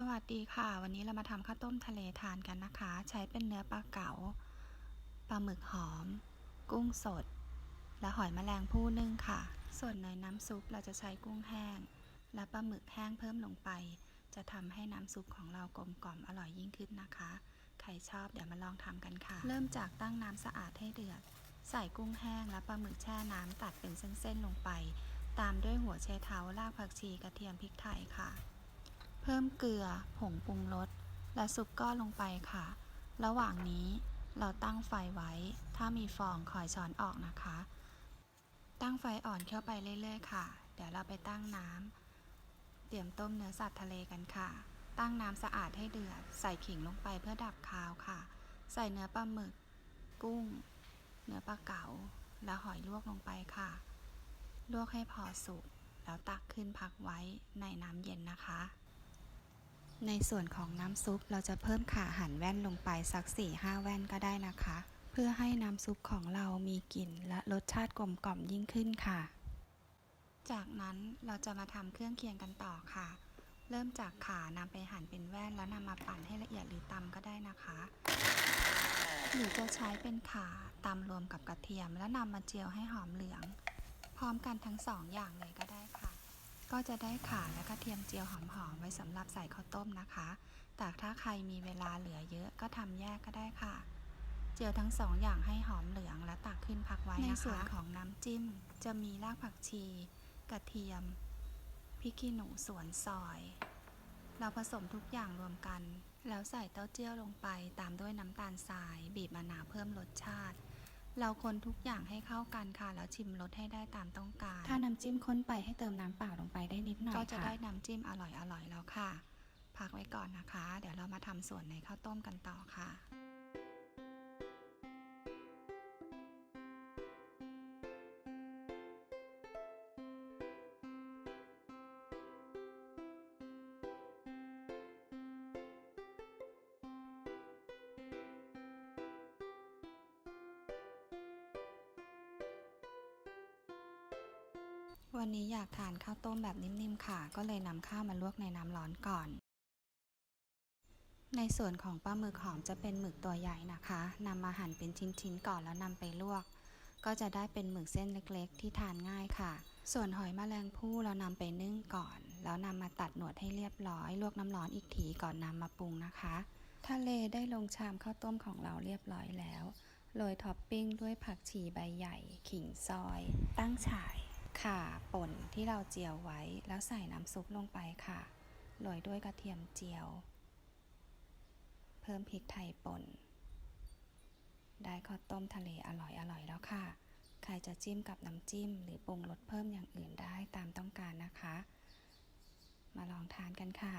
สวัสดีค่ะ วันนี้เรามาทำข้าวต้มทะเลทานกันนะคะ ใช้เป็นเนื้อปลาเก๋าปลาหมึกหอม กุ้งสด และหอยแมลงภู่นึ่งค่ะ ส่วนในน้ำซุปเราจะใช้กุ้งแห้ง และปลาหมึกแห้งเพิ่มลงไป จะทำให้น้ำซุปของเรากลมกล่อมอร่อยยิ่งขึ้นนะคะ ใครชอบเดี๋ยวมาลองทำกันค่ะ เริ่มจากตั้งน้ำสะอาดให้เดือด ใส่กุ้งแห้งและปลาหมึกแช่น้ำตัดเป็นเส้นๆลงไป ตามด้วยหัวไชเท้ารากผักชีกระเทียมพริกไทยค่ะ เพิ่มเกลือ ผงปรุงรส และซุปก้อนลงไปค่ะ ระหว่างนี้เราตั้งไฟไว้ ถ้ามีฟองคอยช้อนออกนะคะ ตั้งไฟอ่อนเข้าไปเรื่อยๆค่ะ เดี๋ยวเราไปตั้งน้ำ เตรียมต้มเนื้อสัตว์ทะเลกันค่ะ ตั้งน้ำสะอาดให้เดือด ใส่ขิงลงไปเพื่อดับคาวค่ะ ใส่เนื้อปลาหมึก กุ้ง เนื้อปลาเก๋า และหอยลวกลงไปค่ะ ลวกให้พอสุก แล้วตักขึ้นพักไว้ในน้ำเย็นนะคะ ในส่วนของน้ำซุปเราจะเพิ่มข่าหั่นแว่นลงไปสัก 4-5 แว่นก็ได้นะคะ เพื่อให้น้ำซุปของเรามีกลิ่นและรสชาติกลมกล่อมยิ่งขึ้นค่ะ จากนั้นเราจะมาทำเครื่องเคียงกันต่อค่ะ เริ่มจากข่านำไปหั่นเป็นแว่นแล้วนำมาปั่นให้ละเอียดหรือตำก็ได้นะคะ หรือจะใช้เป็นข่าตำรวมกับกระเทียม แล้วนำมาเจียวให้หอมเหลือง พร้อมกันทั้งสองอย่างเลยก็ได้ ก็จะได้ข่าและกระเทียมเจียวหอมๆไว้สำหรับใส่ข้าวต้มนะคะ แต่ถ้าใครมีเวลาเหลือเยอะก็ทำแยกก็ได้ค่ะ เจียวทั้งสองอย่างให้หอมเหลืองและตักขึ้นพักไว้นะคะ ในส่วนของน้ำจิ้ม จะมีรากผักชี กระเทียมพริกขี้หนูสวนซอย เราผสมทุกอย่างรวมกัน แล้วใส่เต้าเจี้ยวลงไปตามด้วยน้ำตาลทราย บีบมะนาวเพิ่มรสชาติ เราคนทุกอย่างให้เข้ากันค่ะ แล้วชิมรสให้ได้ตามต้องการ ถ้าน้ำจิ้มข้นไปให้เติมน้ำเปล่าลงไปได้นิดหน่อยก็จะค่ะได้น้ำจิ้มอร่อยๆแล้วค่ะ พักไว้ก่อนนะคะ เดี๋ยวเรามาทำส่วนในข้าวต้มกันต่อค่ะ วันนี้อยากทานข้าวต้มแบบนิ่มๆค่ะ ก็เลยนำข้าวมาลวกในน้ำร้อนก่อน ในส่วนของปลาหมึกหอมจะเป็นหมึกตัวใหญ่นะคะนำมาหั่นเป็นชิ้นๆก่อนแล้วนำไปลวก ก็จะได้เป็นหมึกเส้นเล็กๆ ที่ทานง่ายค่ะ ส่วนหอยแมลงภู่เรานำไปนึ่งก่อน แล้วนำมาตัดหนวดให้เรียบร้อย ลวกน้ำร้อนอีกทีก่อนนำมาปรุงนะคะ ทะเลได้ลงชามข้าวต้มของเราเรียบร้อยแล้วโรยท็อปปิ้งด้วยผักชีใบใหญ่ ขิงซอย ตั้งฉ่าย ข่าป่นที่เราเจียวไว้แล้วใส่น้ำซุปลงไปค่ะ โรยด้วยกระเทียมเจียว เพิ่มพริกไทยป่น ได้ข้าวต้มทะเลอร่อยอร่อยแล้วค่ะ ใครจะจิ้มกับน้ำจิ้ม หรือปรุงรสเพิ่มอย่างอื่นได้ตามต้องการนะคะ มาลองทานกันค่ะ